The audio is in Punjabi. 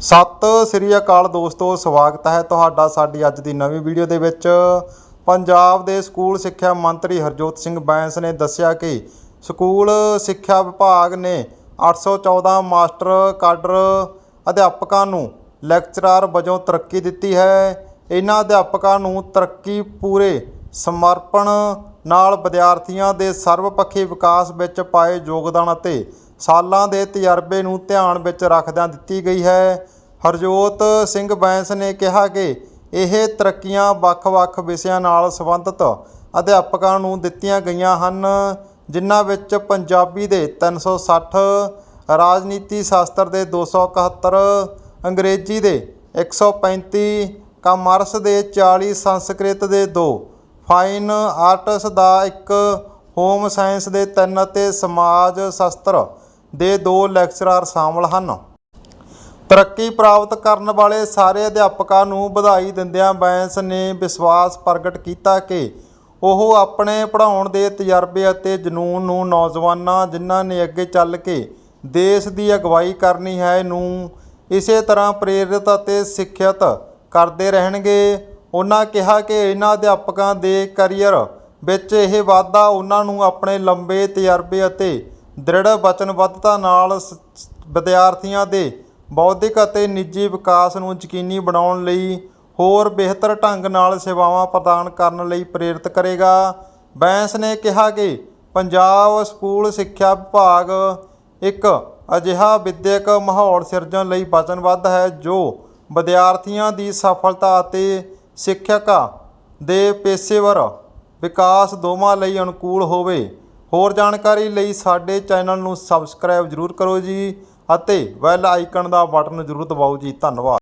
ਸਤਿ ਸ੍ਰੀ ਅਕਾਲ ਦੋਸਤੋ, ਸਵਾਗਤ ਹੈ ਤੁਹਾਡਾ ਸਾਡੀ ਅੱਜ ਦੀ ਨਵੀਂ ਵੀਡੀਓ ਦੇ ਵਿੱਚ। ਪੰਜਾਬ ਦੇ ਸਕੂਲ ਸਿੱਖਿਆ ਮੰਤਰੀ ਹਰਜੋਤ ਸਿੰਘ ਬੈਂਸ ਨੇ ਦੱਸਿਆ ਕਿ ਸਕੂਲ ਸਿੱਖਿਆ ਵਿਭਾਗ ਨੇ 814 ਮਾਸਟਰ ਕਾਡਰ ਅਧਿਆਪਕਾਂ ਨੂੰ ਲੈਕਚਰਰ ਵਜੋਂ ਤਰੱਕੀ ਦਿੱਤੀ ਹੈ। ਇਹਨਾਂ ਅਧਿਆਪਕਾਂ ਨੂੰ ਤਰੱਕੀ ਪੂਰੇ ਸਮਰਪਣ ਨਾਲ ਵਿਦਿਆਰਥੀਆਂ ਦੇ ਸਰਵਪੱਖੀ ਵਿਕਾਸ ਵਿੱਚ ਪਾਏ ਯੋਗਦਾਨ ਅਤੇ ਸਾਲਾਂ ਦੇ ਤਜਰਬੇ ਨੂੰ ਧਿਆਨ ਵਿੱਚ ਰੱਖਦਿਆਂ ਦਿੱਤੀ ਗਈ ਹੈ। ਹਰਜੋਤ ਸਿੰਘ ਬੈਂਸ ਨੇ ਕਿਹਾ ਕਿ ਇਹ ਤਰੱਕੀਆਂ ਵੱਖ-ਵੱਖ ਵਿਸ਼ਿਆਂ ਨਾਲ ਸੰਬੰਧਿਤ ਅਧਿਆਪਕਾਂ ਨੂੰ ਦਿੱਤੀਆਂ ਗਈਆਂ ਹਨ, ਜਿਨ੍ਹਾਂ ਵਿੱਚ ਪੰਜਾਬੀ ਦੇ 360 ਰਾਜਨੀਤੀ ਸ਼ਾਸਤਰ ਦੇ 271 ਅੰਗਰੇਜ਼ੀ ਦੇ 135 ਕਾਮਰਸ ਦੇ 40 ਸੰਸਕ੍ਰਿਤ ਦੇ 2 ਫਾਈਨ ਆਰਟਸ ਦਾ ਇੱਕ, ਹੋਮ ਸਾਇੰਸ ਦੇ 3 ਅਤੇ ਸਮਾਜ ਸ਼ਾਸਤਰ ਦੇ ਦੋ ਲੈਕਚਰਰ ਸ਼ਾਮਲ ਹਨ। ਤਰੱਕੀ ਪ੍ਰਾਪਤ ਕਰਨ ਵਾਲੇ ਸਾਰੇ ਅਧਿਆਪਕਾਂ ਨੂੰ ਵਧਾਈ ਦਿੰਦਿਆਂ ਬੈਂਸ ਨੇ ਵਿਸ਼ਵਾਸ ਪ੍ਰਗਟ ਕੀਤਾ ਕਿ ਉਹ ਆਪਣੇ ਪੜ੍ਹਾਉਣ ਦੇ ਤਜਰਬੇ ਅਤੇ ਜਨੂੰਨ ਨੂੰ ਨੌਜਵਾਨਾਂ ਜਿਨ੍ਹਾਂ ਨੇ ਅੱਗੇ ਚੱਲ ਕੇ ਦੇਸ਼ ਦੀ ਅਗਵਾਈ ਕਰਨੀ ਹੈ ਨੂੰ ਇਸੇ ਤਰ੍ਹਾਂ ਪ੍ਰੇਰਿਤ ਅਤੇ ਸਿੱਖਿਅਤ ਕਰਦੇ ਰਹਿਣਗੇ। ਉਹਨਾਂ ਕਿਹਾ ਕਿ ਇਹਨਾਂ ਅਧਿਆਪਕਾਂ ਦੇ ਕੈਰੀਅਰ ਵਿੱਚ ਇਹ ਵਾਧਾ ਉਹਨਾਂ ਨੂੰ ਆਪਣੇ ਲੰਬੇ ਤਜਰਬੇ ਅਤੇ ਦ੍ਰਿੜ ਵਚਨਬੱਧਤਾ ਨਾਲ ਸ- ਵਿਦਿਆਰਥੀਆਂ ਦੇ ਬੌਧਿਕ ਅਤੇ ਨਿੱਜੀ ਵਿਕਾਸ ਨੂੰ ਯਕੀਨੀ ਬਣਾਉਣ ਲਈ ਹੋਰ ਬਿਹਤਰ ਢੰਗ ਨਾਲ ਸੇਵਾਵਾਂ ਪ੍ਰਦਾਨ ਕਰਨ ਲਈ ਪ੍ਰੇਰਿਤ ਕਰੇਗਾ। ਬੈਂਸ ਨੇ ਕਿਹਾ ਕਿ ਪੰਜਾਬ ਸਕੂਲ ਸਿੱਖਿਆ ਵਿਭਾਗ ਇੱਕ ਅਜਿਹਾ ਵਿਦਿਅਕ ਮਾਹੌਲ ਸਿਰਜਣ ਲਈ ਵਚਨਬੱਧ ਹੈ, ਜੋ ਵਿਦਿਆਰਥੀਆਂ ਦੀ ਸਫਲਤਾ ਅਤੇ ਸਿੱਖਿਅਕਾਂ ਦੇ ਪੇਸ਼ੇਵਰ ਵਿਕਾਸ ਦੋਵਾਂ ਲਈ ਅਨੁਕੂਲ ਹੋਵੇ। ਹੋਰ ਜਾਣਕਾਰੀ ਲਈ ਸਾਡੇ ਚੈਨਲ ਨੂੰ ਸਬਸਕ੍ਰਾਈਬ ਜ਼ਰੂਰ ਕਰੋ ਜੀ ਅਤੇ ਬੈਲ ਆਈਕਨ ਦਾ ਬਟਨ ਜ਼ਰੂਰ ਦਬਾਓ ਜੀ। ਧੰਨਵਾਦ।